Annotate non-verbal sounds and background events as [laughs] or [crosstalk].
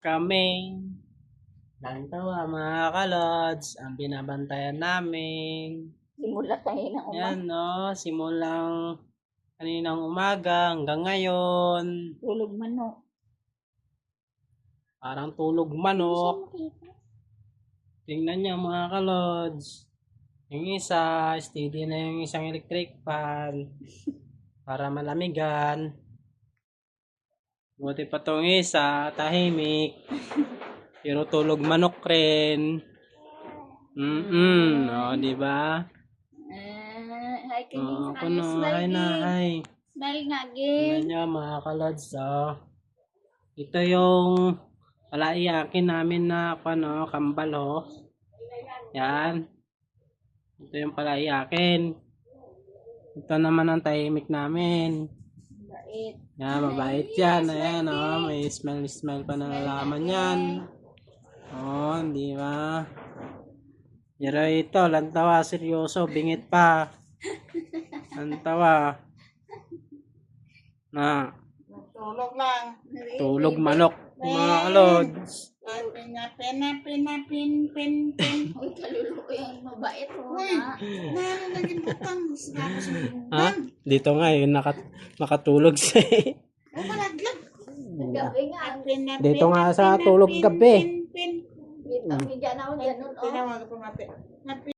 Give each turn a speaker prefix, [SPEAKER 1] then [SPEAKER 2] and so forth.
[SPEAKER 1] kami. Lang tawa mga kalods, ang binabantayan namin.
[SPEAKER 2] Simula kanina umang.
[SPEAKER 1] Yan no, simulang kaninang umaga hanggang ngayon.
[SPEAKER 2] Tulog manok.
[SPEAKER 1] Parang tulog manok. Tingnan niyo mga kalods. Yung isa, steady na yung isang electric fan. [laughs] Para malamigan. Buti pa tong isa, tahimik. [laughs] Pero tulog manok rin. Mm-mm. O, di ba?
[SPEAKER 2] Ah, hi
[SPEAKER 1] Oo,
[SPEAKER 2] kanina.
[SPEAKER 1] ako no.
[SPEAKER 2] Smile
[SPEAKER 1] Hi na, hi.
[SPEAKER 2] Smile nga
[SPEAKER 1] Tingnan
[SPEAKER 2] again.
[SPEAKER 1] niyo mga kalods, oh. Ito yung palaiyakin namin na ano, kambal, oh. Yan. Ito yung palaiyakin. Ito naman ang tahimik namin.
[SPEAKER 2] Bait.
[SPEAKER 1] Yan, mabait yan. Ayan, oh. May smell-smell pa na nalaman yan. Oh, di ba? Pero ito, lantawa, seryoso, bingit pa. [laughs] Lantawa. Na,
[SPEAKER 3] Tulog lang.
[SPEAKER 1] tulog manok. Mga kalods.
[SPEAKER 3] Pinapin, napin, napin, pin, pin. [laughs]
[SPEAKER 2] Uy, kaluluko yung mabait mo
[SPEAKER 3] Uy,
[SPEAKER 2] na.
[SPEAKER 3] nano naging butang. Sinabi sa
[SPEAKER 1] Ha?
[SPEAKER 3] butang.
[SPEAKER 1] Dito nga, yun, nakat nakatulog [laughs] siya eh.
[SPEAKER 3] O, malaglag.
[SPEAKER 2] Gabi nga.
[SPEAKER 3] Napin,
[SPEAKER 1] Dito nga sa tulog gabi.
[SPEAKER 3] Pin, pin.
[SPEAKER 2] Dito, may dyan ako dyan nun. Oh.
[SPEAKER 3] Tinawag ko. Napin.